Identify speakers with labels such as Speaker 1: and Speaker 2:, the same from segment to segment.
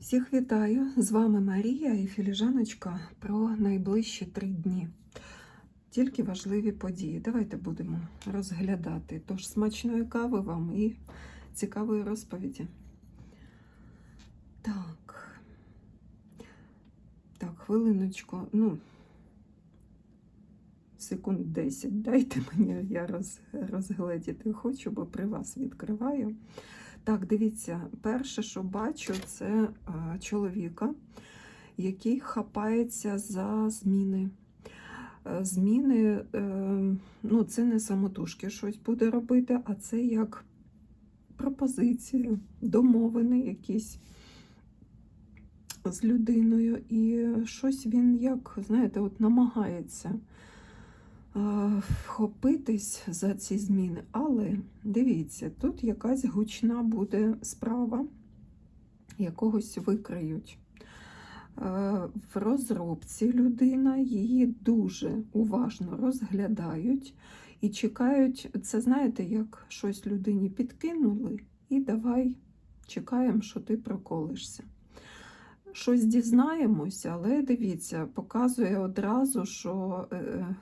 Speaker 1: Всіх вітаю! З вами Марія і Філіжаночка про найближчі три дні. Тільки важливі події. Давайте будемо розглядати. Тож смачної кави вам і цікавої розповіді. Так. Так, хвилиночку. Ну, секунд 10 дайте мені, я роз, розгледіти хочу, бо при вас відкриваю. Так, дивіться, перше, що бачу, це а, чоловіка, який хапається за зміни. Е, Зміни, е, ну, це не самотужки щось буде робити, а це як пропозиція, домовини якісь з людиною. І щось він, як, знаєте, от намагається е, вхопитись за ці зміни. Але дивіться, тут якась гучна буде справа, якогось викриють. Е, В розробці людина її дуже уважно розглядають і чекають, це знаєте, як щось людині підкинули, і давай чекаємо, що ти проколишся. Щось дізнаємося, але дивіться, показує одразу, що е,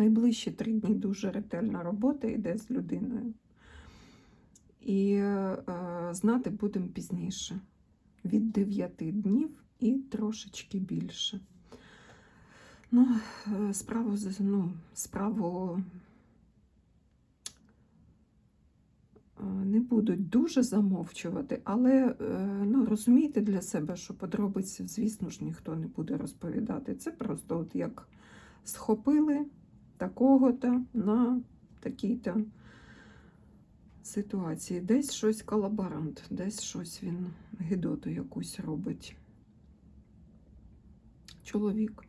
Speaker 1: найближчі три дні дуже ретельна робота йде з людиною. І е, знати будемо пізніше. Від 9 днів і трошечки більше. Ну, е, справу, ну, справу е, не будуть дуже замовчувати, але е, ну, розумійте для себе, що подробиці, звісно ж, ніхто не буде розповідати. Це просто от як схопили такого-то на такій-то ситуації. Десь щось колаборант, десь щось він гидоту якусь робить. Чоловік.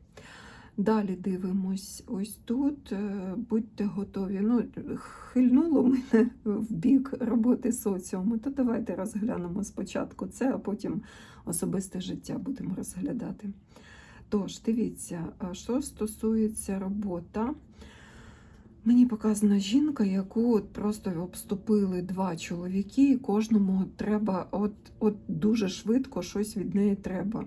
Speaker 1: Далі дивимось. Ось тут е, будьте готові. Ну, хильнуло мене в бік роботи соціуму, то давайте розглянемо спочатку це, а потім особисте життя будемо розглядати. Тож, дивіться, що стосується робота. Мені показана жінка, яку от просто обступили два чоловіки, і кожному треба от, от дуже швидко щось від неї треба.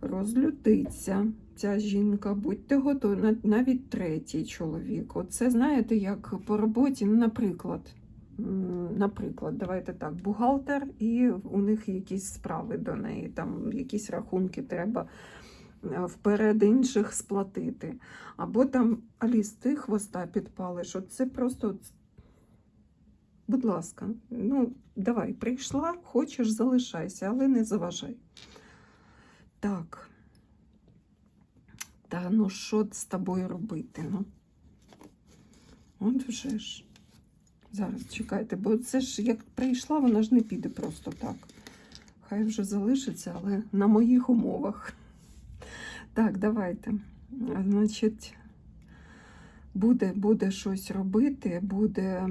Speaker 1: Розлютиться ця жінка, будьте готові, навіть третій чоловік. Оце знаєте, як по роботі, ну, наприклад. Наприклад, давайте так, бухгалтер, і у них якісь справи до неї, там якісь рахунки треба е, вперед інших сплатити. Або там Аліс, ти хвоста підпалиш. От це просто, будь ласка, ну давай, прийшла, хочеш, залишайся, але не заважай. Так. Та ну що з тобою робити? Ну? От вже ж. Зараз чекайте, бо це ж як прийшла, вона ж не піде просто так. Хай вже залишиться, але на моїх умовах. Так, давайте. Значить, буде, буде щось робити, буде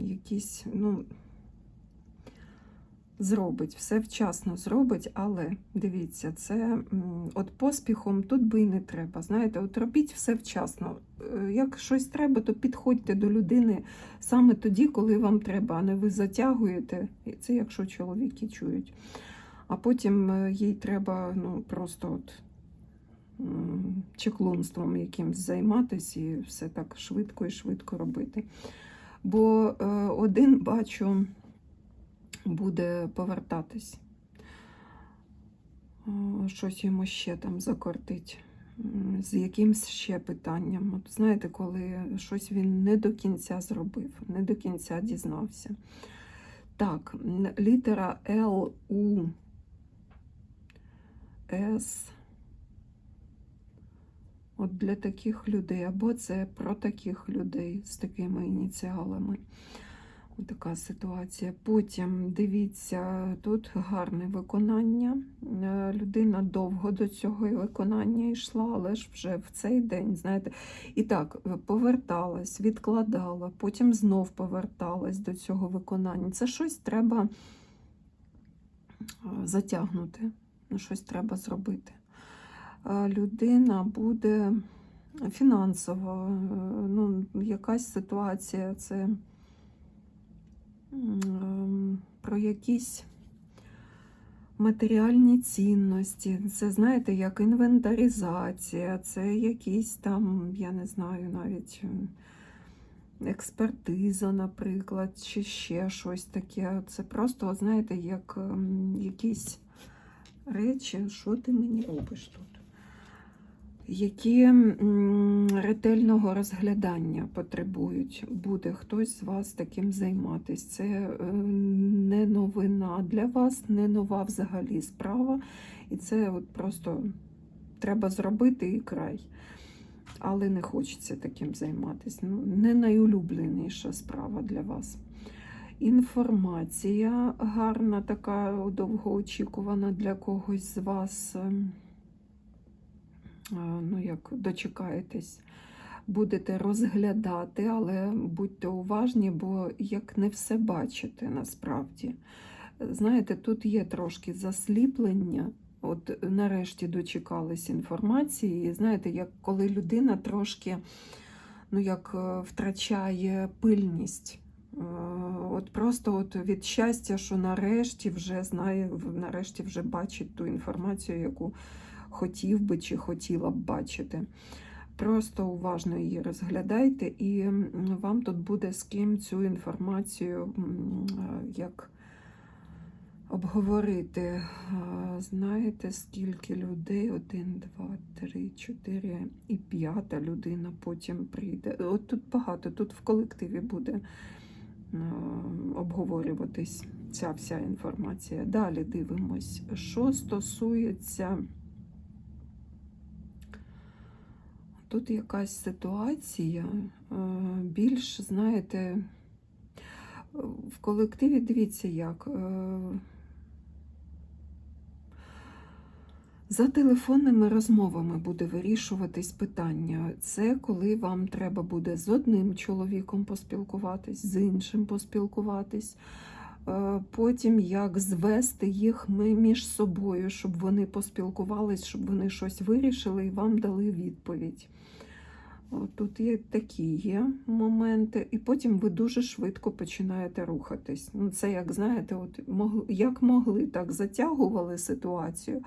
Speaker 1: якісь, ну, зробить, все вчасно зробить, але дивіться, це от поспіхом тут би і не треба. Знаєте, от робіть все вчасно. Е, Як щось треба, то підходьте до людини саме тоді, коли вам треба, а не ви затягуєте. І Це якщо чоловіки чують. А потім е, їй треба ну, просто от чеклунством якимсь займатися і все так швидко і швидко робити. Бо е, один бачу буде повертатись. Щось йому ще там закортить. З якимсь ще питанням. От знаєте, коли щось він не до кінця зробив, не до кінця дізнався. Так, літера Л, У, С. От для таких людей, або це про таких людей з такими ініціалами. Ось така ситуація. Потім дивіться, тут гарне виконання. Е, Людина довго до цього виконання йшла, але ж вже в цей день, знаєте, і так, е, поверталась, відкладала, потім знов поверталась до цього виконання. Це щось треба е, затягнути, ну, щось треба зробити. Е, Людина буде фінансово, е, ну, якась ситуація, це про якісь матеріальні цінності. Це, знаєте, як інвентаризація, це якісь там, я не знаю, навіть експертиза, наприклад, чи ще щось таке. Це просто, знаєте, як якісь речі, що ти мені робиш тут? Які ретельного розглядання потребують, буде хтось з вас таким займатися. Це е, не новина для вас, не нова взагалі справа. І це от просто треба зробити і край. Але не хочеться таким займатися. Ну, не найулюбленіша справа для вас. Інформація гарна, така довгоочікувана для когось з вас. ем, ну, як дочекаєтесь, будете розглядати, але будьте уважні, бо як не все бачите насправді. Знаєте, тут є трошки засліплення. От нарешті дочекались інформації. І знаєте, як коли людина трошки ну, як е, втрачає пильність. Е, От просто от від щастя, що нарешті вже знає, нарешті вже бачить ту інформацію, яку хотів би чи хотіла б бачити. Просто уважно її розглядайте, і вам тут буде з ким цю інформацію е, як обговорити. Знаєте, скільки людей? Один, два, три, чотири і п'ята людина потім прийде. От тут багато, тут в колективі буде е, обговорюватись ця вся інформація. Далі дивимось, що стосується. Тут якась ситуація, е, більш, знаєте, в колективі дивіться як. е, За телефонними розмовами буде вирішуватись питання. Це коли вам треба буде з одним чоловіком поспілкуватись, з іншим поспілкуватись. Е, Потім як звести їх між собою, щоб вони поспілкувались, щоб вони щось вирішили і вам дали відповідь. Тут є такі є моменти, і потім ви дуже швидко починаєте рухатись. Ну, це як знаєте, от як могли, так затягували ситуацію,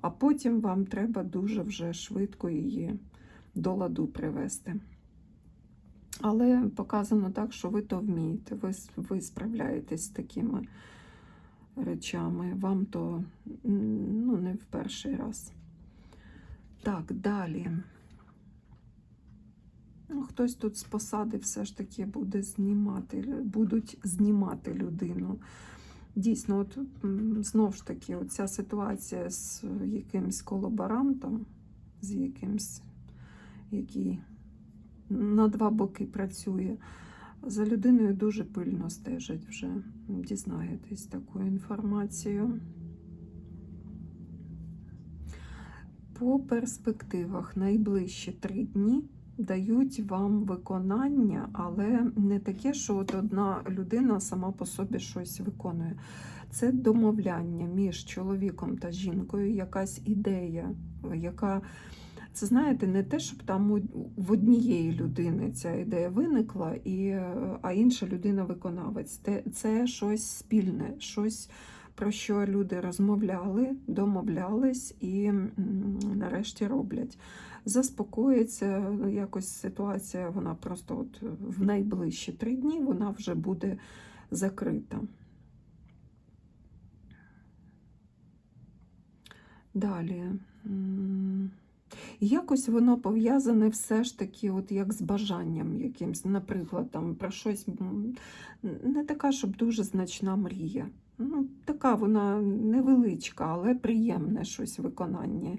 Speaker 1: а потім вам треба дуже вже швидко її до ладу привести. Але показано так, що ви то вмієте, ви, ви справляєтесь з такими речами. Вам то ну, не в перший раз. Так, далі. Ну, хтось тут з посади все ж таки буде знімати, будуть знімати людину. Дійсно, от м, знов ж таки, оця ситуація з якимсь колаборантом, з якимсь, який на два боки працює. За людиною дуже пильно стежать вже. Дізнаєтесь таку інформацію. По перспективах найближчі три дні дають вам виконання, але не таке, що от одна людина сама по собі щось виконує. Це домовляння між чоловіком та жінкою, якась ідея, яка це знаєте, не те, щоб там в однієї людини ця ідея виникла, і, а інша людина виконавець. Те- Це щось спільне, щось про що люди розмовляли, домовлялись і нарешті роблять. Заспокоїться якось ситуація, вона просто от в найближчі три дні вона вже буде закрита. Далі. Якось воно пов'язане все ж таки, от як з бажанням якимсь, наприклад, там про щось не така, щоб дуже значна мрія. Ну, така вона невеличка, але приємне щось виконання.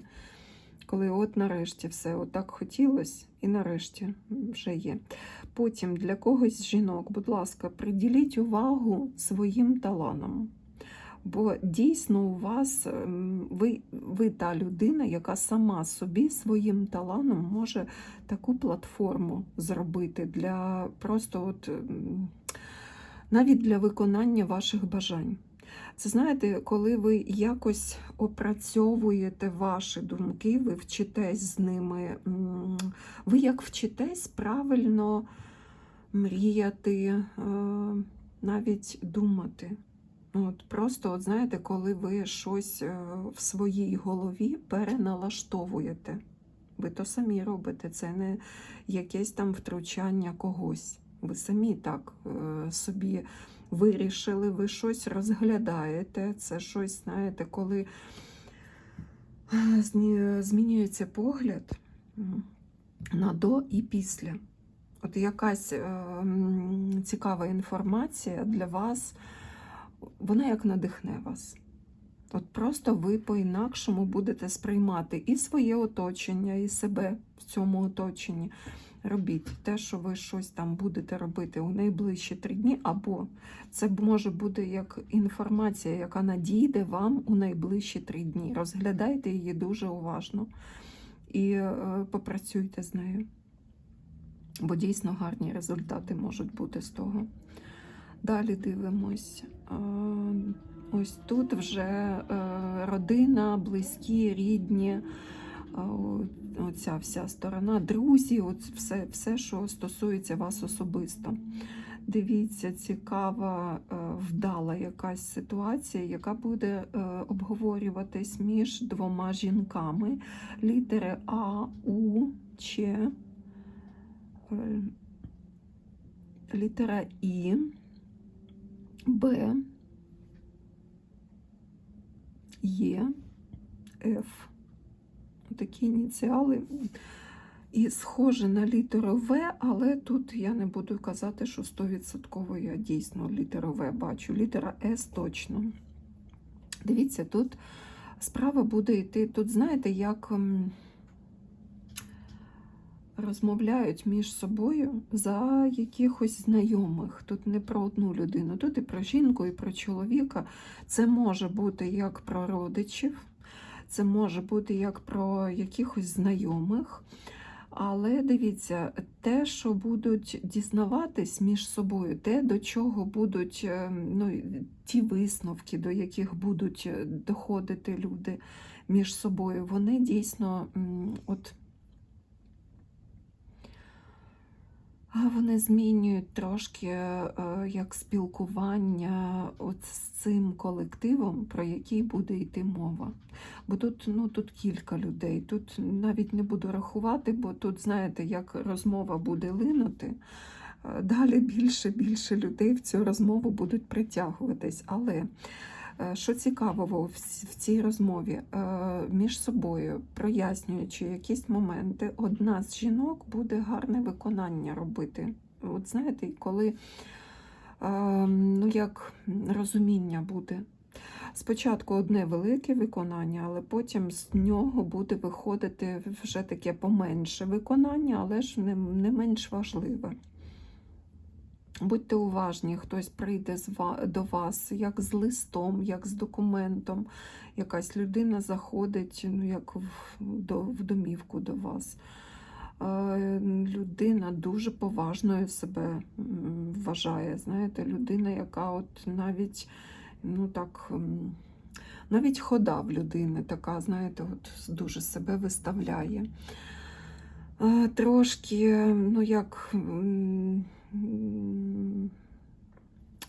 Speaker 1: Коли от нарешті все отак хотілося, і нарешті вже є. Потім для когось з жінок, будь ласка, приділіть увагу своїм таланам. Бо дійсно у вас ем, ви, ви та людина, яка сама собі своїм таланом може таку платформу зробити для просто от ем, навіть для виконання ваших бажань. Це знаєте, коли ви якось опрацьовуєте ваші думки, ви вчитесь з ними, ви як вчитесь правильно мріяти, е, навіть думати. От Просто, от знаєте, коли ви щось е, в своїй голові переналаштовуєте. Ви то самі робите, це не якесь там втручання когось. Ви самі так е, собі вирішили, ви щось розглядаєте. Це щось, знаєте, коли е, змінюється погляд на до і після. От якась е, цікава інформація для вас, вона як надихне вас. От просто ви по-інакшому будете сприймати і своє оточення, і себе в цьому оточенні. Робіть те, що ви щось там будете робити у найближчі три дні, або це може бути як інформація, яка надійде вам у найближчі три дні. Розглядайте її дуже уважно і е, попрацюйте з нею. Бо дійсно гарні результати можуть бути з того. Далі дивимось. Ось тут вже е, родина, близькі, рідні, оця вся сторона, друзі, от все, все, що стосується вас особисто. Дивіться, цікава, е, вдала якась ситуація, яка буде е, обговорюватись між двома жінками. Літери А, У, Ч, е, літера І, Б, Є, Ф. Такі ініціали. І схоже на літеру В, але тут я не буду казати, що 100% я дійсно літеру В бачу. Літера С точно. Дивіться, тут справа буде йти. Тут, знаєте, як розмовляють між собою за якихось знайомих. Тут не про одну людину, тут і про жінку, і про чоловіка. Це може бути як про родичів, це може бути як про якихось знайомих. Але дивіться, те, що будуть дізнаватись між собою, те, до чого будуть е, ну, ті висновки, до яких будуть е, доходити люди між собою, вони дійсно от. Вони змінюють трошки е, як спілкування от з цим колективом, про який буде йти мова. Бо тут, ну, тут кілька людей. Тут навіть не буду рахувати, бо тут, знаєте, як розмова буде линути, е, далі більше більше людей в цю розмову будуть притягуватись. Але що цікавого в цій розмові, е, між собою прояснюючи якісь моменти, одна з жінок буде гарне виконання робити. От знаєте, коли е, ну, як розуміння буде. Спочатку одне велике виконання, але потім з нього буде виходити вже таке поменше виконання, але ж не менш важливе. Будьте уважні, хтось прийде до вас як з листом, як з документом. Якась людина заходить ну, як в, до, в домівку до вас. Е, Людина дуже поважною себе вважає. Знаєте, людина, яка от навіть ну так. Навіть хода в людини така, знаєте, от дуже себе виставляє. Е, Трошки, ну як,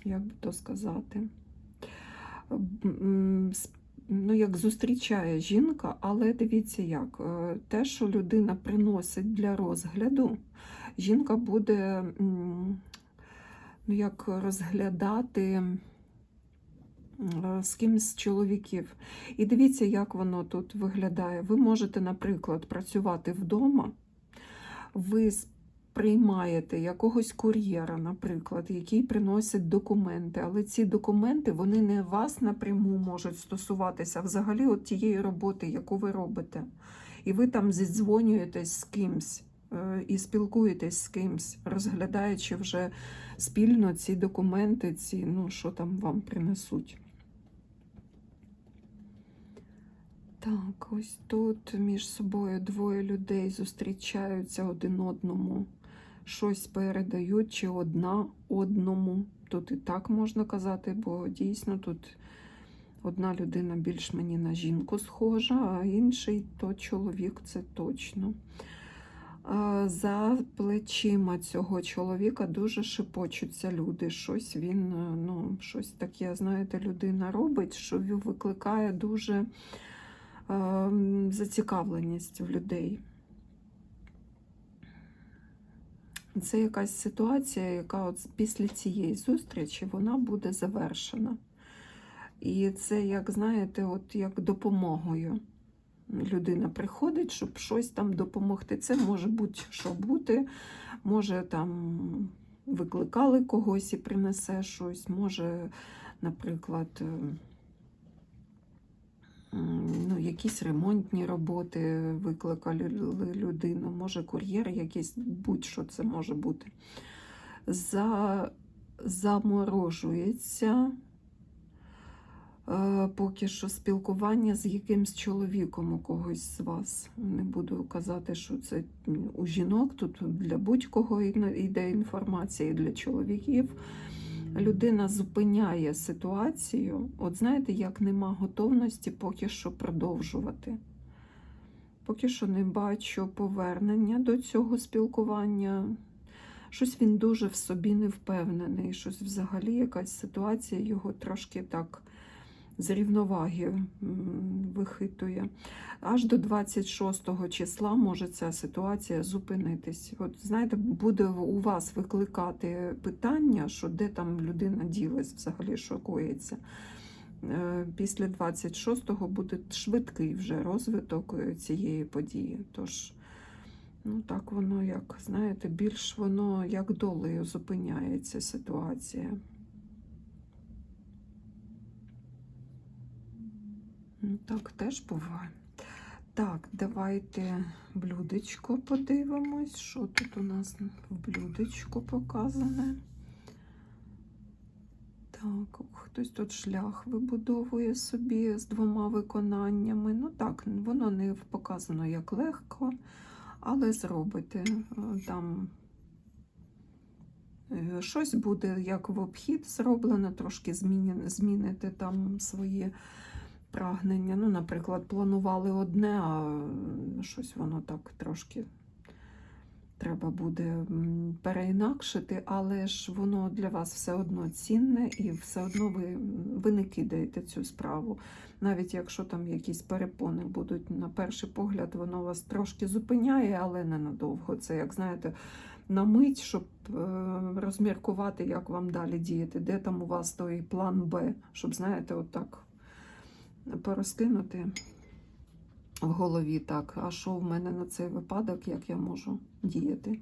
Speaker 1: як би то сказати, ну як зустрічає жінка, але дивіться як, е, те, що людина приносить для розгляду, жінка буде ну як розглядати з кимсь чоловіків. І дивіться, як воно тут виглядає. Ви можете, наприклад, працювати вдома, ви приймаєте якогось кур'єра, наприклад, який приносить документи, але ці документи вони не вас напряму можуть стосуватися, взагалі от тієї роботи, яку ви робите. І ви там зідзвонюєтесь з кимсь е, і спілкуєтесь з кимсь, розглядаючи вже спільно ці документи, ці, ну, що там вам принесуть. Так, ось тут між собою двоє людей зустрічаються один одному, щось передають, чи одна одному. Тут і так можна казати, бо дійсно тут одна людина більш мені на жінку схожа, а інший то чоловік, це точно. За плечима цього чоловіка дуже шепочуться люди. Щось він, е, ну, щось таке, знаєте, людина робить, що викликає дуже е, зацікавленість в людей. Це якась ситуація, яка от після цієї зустрічі вона буде завершена. І це, як знаєте, от як допомогою. Людина приходить, щоб щось там допомогти. Це може будь-що бути. Може, там викликали когось і принесе щось, може, наприклад, е, м, ну, якісь ремонтні роботи викликали лю- людину, може кур'єр якийсь, будь-що це може бути. За... Заморожується е, поки що спілкування з якимсь чоловіком у когось з вас. Не буду казати, що це у жінок, тут для будь-кого йде інформація і для чоловіків. Людина зупиняє ситуацію. От знаєте, як нема готовності поки що продовжувати. Поки що не бачу повернення до цього спілкування. Щось він дуже в собі не впевнений, щось взагалі якась ситуація його трошки так з рівноваги вихитує. Аж до 26 числа може ця ситуація зупинитись. От знаєте, буде у вас викликати питання, що де там людина ділась, взагалі що коїться. Е, Після 26-го буде швидкий вже розвиток е, цієї події. Тож, ну так воно як, знаєте, більш воно як долею зупиняється ситуація. Ну, Так теж буває. Так, давайте блюдечко подивимось, що тут у нас в блюдечку показане. Так, хтось тут шлях вибудовує собі з двома виконаннями. Ну так, воно не показано як легко, але зробите Е, там е, щось буде як в обхід зроблено, трошки зміни- зміните там свої прагнення. Ну, наприклад, планували одне, а щось воно так трошки треба буде переінакшити, але ж воно для вас все одно цінне і все одно ви, ви не кидаєте цю справу. Навіть якщо там якісь перепони будуть на перший погляд, воно вас трошки зупиняє, але ненадовго. Це, як знаєте, на мить, щоб е, розміркувати, як вам далі діяти, де там у вас той план Б, щоб, знаєте, отак порозкинути в голові так, а що в мене на цей випадок, як я можу діяти.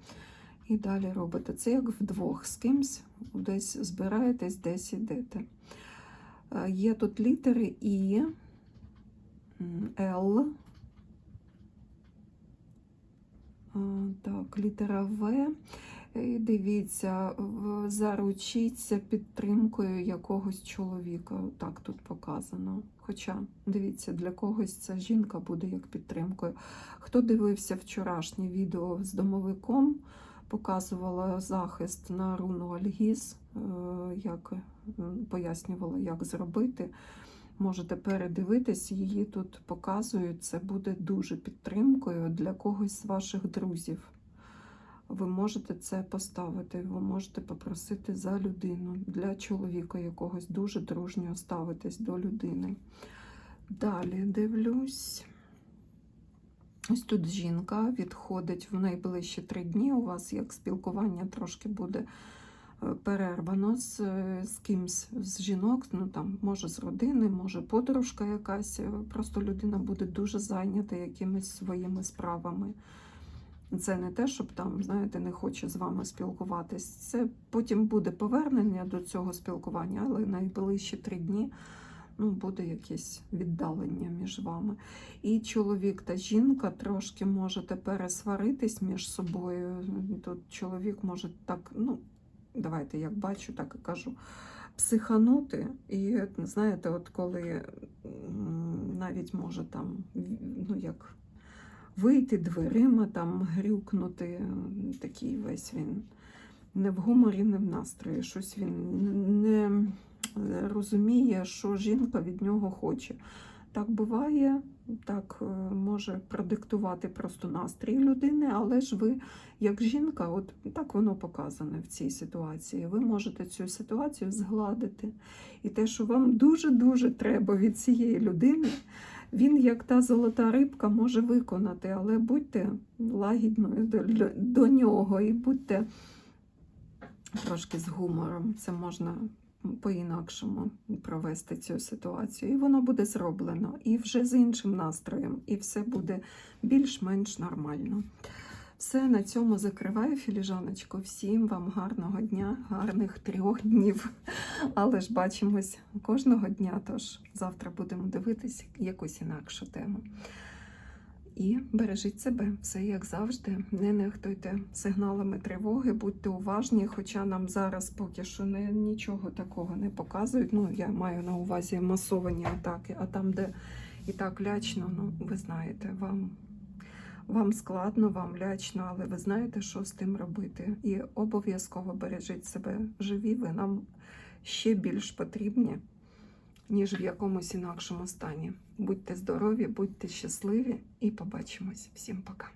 Speaker 1: І далі робите. Це як вдвох з кимсь, десь збираєтесь, десь ідете. Е, Є тут літери І, Л, е, так, літера В. І дивіться, заручіться підтримкою якогось чоловіка. Так тут показано. Хоча, дивіться, для когось ця жінка буде як підтримкою. Хто дивився вчорашнє відео з домовиком, показувала захист на руну Альгіз, е, як е, пояснювала, як зробити. Можете передивитись, її тут показують. Це буде дуже підтримкою для когось з ваших друзів. Ви можете це поставити, ви можете попросити за людину, для чоловіка якогось дуже дружньо ставитись до людини. Далі дивлюсь. Ось тут жінка відходить в найближчі три дні. У вас як спілкування трошки буде е, перервано з, е, з кимсь з жінок, ну там може з родини, може подружка якась. е, Просто людина буде дуже зайнята якимись своїми справами. Це не те, щоб там, знаєте, не хоче з вами спілкуватись. Це потім буде повернення до цього спілкування, але найближчі три дні ну, буде якесь віддалення між вами. І чоловік та жінка трошки можете пересваритись між собою. Тут чоловік може так, ну, давайте, як бачу, так і кажу, психанути. І знаєте, от коли навіть може там, ну як вийти дверима, там грюкнути, такий весь він не в гуморі, не в настрої. Щось він не розуміє, що жінка від нього хоче. Так буває, так е, може продиктувати просто настрій людини, але ж ви, як жінка, от так воно показане в цій ситуації. Ви можете цю ситуацію згладити. І те, що вам дуже-дуже треба від цієї людини, він, як та золота рибка, може виконати, але будьте лагідною до, до нього і будьте трошки з гумором. Це можна по-інакшому провести цю ситуацію. І воно буде зроблено і вже з іншим настроєм, і все буде більш-менш нормально. Все на цьому закриваю філіжаночку. Всім вам гарного дня, гарних трьох днів. Але ж бачимось кожного дня. Тож завтра будемо дивитись якусь інакшу тему. І бережіть себе, все як завжди. Не нехтуйте сигналами тривоги, будьте уважні, хоча нам зараз поки що не, нічого такого не показують. Ну, я маю на увазі масовані атаки, а там, де і так лячно, ну ви знаєте, вам, вам складно, вам лячно, але ви знаєте, що з тим робити. І обов'язково бережіть себе живі, ви нам ще більш потрібні, ніж в якомусь інакшому стані. Будьте здорові, будьте щасливі і побачимось. Всім пока.